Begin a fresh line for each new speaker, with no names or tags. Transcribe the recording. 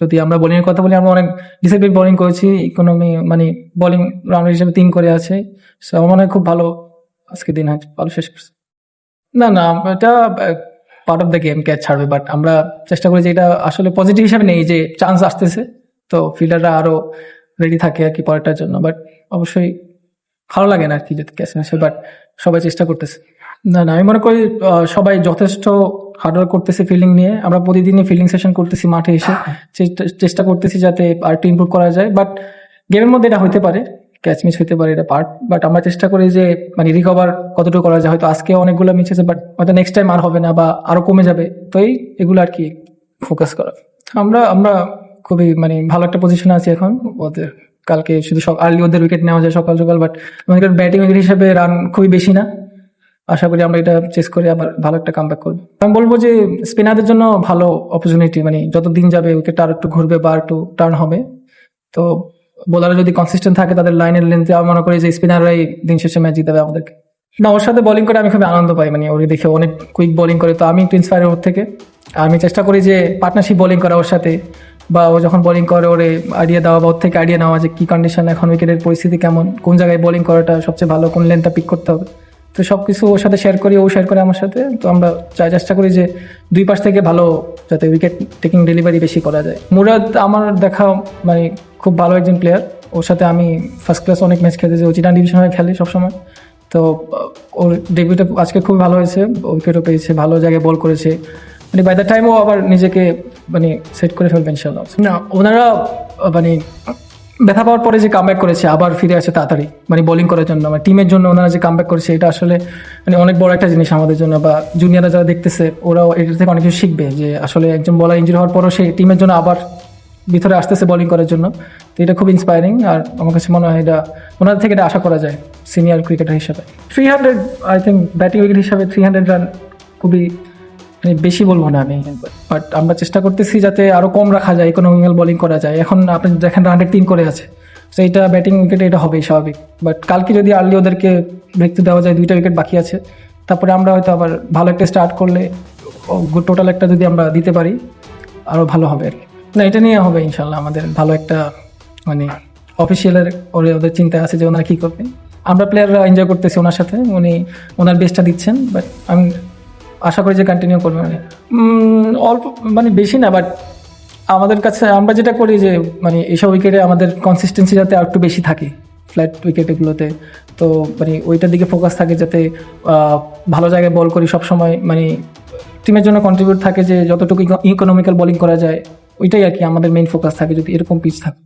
যদি আমরা বোলিং এর কথা বলি, আমরা অনেক ডিসিপ্লিন বোলিং করেছি ইকোনমি মানে বোলিং রাউন্ডার হিসেবে তিন করে আছে। আমার মনে হয় খুব ভালো আজকে দিন হয়তো ভালো শেষ করছে। না না, এটা part of the game catch ছাড়বে বাট আমরা চেষ্টা করি যে এটা আসলে পজিটিভ হিসাবে নেই, যে চান্স আসতেছে। তো ফিল্ডাররা আরও রেডি থাকে আর কি পরেরটার জন্য বাট অবশ্যই ভালো লাগে না আর কি যদি ক্যাচ আসে বাট সবাই চেষ্টা করতেছে। না না, আমি মনে করি সবাই যথেষ্ট হার্ডওয়ার্ক করতেছি ফিল্ডিং নিয়ে। আমরা প্রতিদিনই ফিল্ডিং সেশন করতেছি মাঠে এসে। চেষ্টা- চেষ্টা করতেছি যাতে আর একটু ইমপ্রুভ করা যায়। বাট গেমের মধ্যে এটা হতে পারে। ক্যাচ মিস হতে পারে এটা পার্ট বাট আমরা চেষ্টা করি যে মানে রিকভার কতটুকু করা যায়। হয়তো আজকে অনেকগুলো মিস আছে বাট হয়তো নেক্সট টাইম আর হবে না বা আরও কমে যাবে। তো এই এগুলো আর কি ফোকাস করা। আমরা আমরা খুবই মানে ভালো একটা পজিশনে আছি এখন। ওদের কালকে শুধু সব আর্লি ওদের উইকেট নেওয়া যায় সকাল সকাল বাট আমাদের ব্যাটিং উইকেট হিসেবে রান খুবই বেশি না। আশা করি আমরা এটা চেস করে আবার ভালো একটা কাম ব্যাক করব। আমি বলব যে স্পিনারদের জন্য ভালো অপরচুনিটি মানে যত দিন যাবে উইকেটটা আর একটু ঘুরবে বা একটু টার্ন হবে। তো বোলাররা যদি কনসিস্টেন্ট থাকে তাদের লাইনের লেন্থে আমি মনে করি যে স্পিনাররাই দিন শেষে ম্যাচ জিতাবে আমাদেরকে। না, ওর সাথে বোলিং করে আমি খুবই আনন্দ পাই মানে ওর দেখে অনেক কুইক বোলিং করে। তো আমি একটু ইন্সপায়ার ওর থেকে। আমি চেষ্টা করি যে পার্টনারশিপ বোলিং করা ওর সাথে, বা ও যখন বোলিং করে ওরে আইডিয়া দেওয়া বা ওর থেকে আইডিয়া নেওয়া যে কি কন্ডিশন এখন উইকেটের পরিস্থিতি কেমন, কোন জায়গায় বোলিং করাটা সবচেয়ে ভালো, কোন লেনটা পিক করতে হবে। তো সব কিছু ওর সাথে শেয়ার করি, ও শেয়ার করে আমার সাথে। তো আমরা চাই চেষ্টা করি যে দুই পাশ থেকে ভালো যাতে উইকেট টেকিং ডেলিভারি বেশি করা যায়। মুরাদ আমার দেখা মানে খুব ভালো একজন প্লেয়ার ওর সাথে আমি ফার্স্ট ক্লাস অনেক ম্যাচ খেলেছি। ও চিটান ডিভিশন হয়ে খেলে সবসময়। তো ওর ডেবিউটা আজকে খুব ভালো হয়েছে। উইকেটও পেয়েছে, ভালো জায়গায় বল করেছে। মানে বাই দ্য টাইম ও আবার নিজেকে মানে সেট করে ফেলবে ইনশাল্লাহ না, ওনারা মানে ব্যথা পাওয়ার পরে যে কামব্যাক করেছে, আবার ফিরে আসে তাড়াতাড়ি মানে বোলিং করার জন্য মানে টিমের জন্য ওনারা যে কামব্যাক করেছে, এটা আসলে মানে অনেক বড় একটা জিনিস আমাদের জন্য, বা জুনিয়ররা যারা দেখতেছে, ওরাও এটা থেকে অনেক কিছু শিখবে, যে আসলে একজন বলার ইঞ্জুরি হওয়ার পরও সে টিমের জন্য আবার ভিতরে আসতেছে বোলিং করার জন্য। তো এটা খুব ইন্সপায়ারিং আর আমার কাছে মনে হয় এটা, ওনাদের থেকে এটা আশা করা যায় সিনিয়র ক্রিকেটার হিসাবে। Three hundred I think batting wicket হিসাবে থ্রি হান্ড্রেড রান খুবই মানে বেশি বলব না আমি বাট আমরা চেষ্টা করতেছি যাতে আরও কম রাখা যায় ইকোনমিক্যাল বোলিং করা যায়। এখন আপনি দেখেন হান্ড্রেড তিন করে আছে। তো এটা ব্যাটিং উইকেটে এটা হবেই স্বাভাবিক। বাট কালকে যদি আর্লি ওদেরকে ব্রেক দেওয়া যায়, দুইটা উইকেট বাকি আছে, তারপরে আমরা হয়তো আবার ভালো একটা স্টার্ট করলে টোটাল একটা যদি আমরা দিতে পারি আরও ভালো হবে আর কি। না, এটা নিয়ে হবে ইনশাল্লাহ আমাদের ভালো একটা মানে অফিসিয়ালের ওরে ওদের চিন্তায় আছে যে ওনারা কী করবে। আমরা প্লেয়াররা এনজয় করতেছি ওনার সাথে, উনি ওনার বেস্টটা দিচ্ছেন বাট আমি আশা করি যে কন্টিনিউ করবে। মানে অল্প মানে বেশি না বাট আমাদের কাছে, আমরা যেটা করি যে মানে এইসব উইকেটে আমাদের কনসিস্টেন্সি যাতে আর একটু বেশি থাকে ফ্ল্যাট উইকেটগুলোতে তো মানে ওইটার দিকে ফোকাস থাকে যাতে ভালো জায়গায় বল করি সব সময় মানে টিমের জন্য কন্ট্রিবিউট থাকে যে, যতটুকু ইকোনমিক্যাল বোলিং করা যায়, ওইটাই আর কি আমাদের মেইন ফোকাস থাকে, যদি এরকম পিচ থাকে।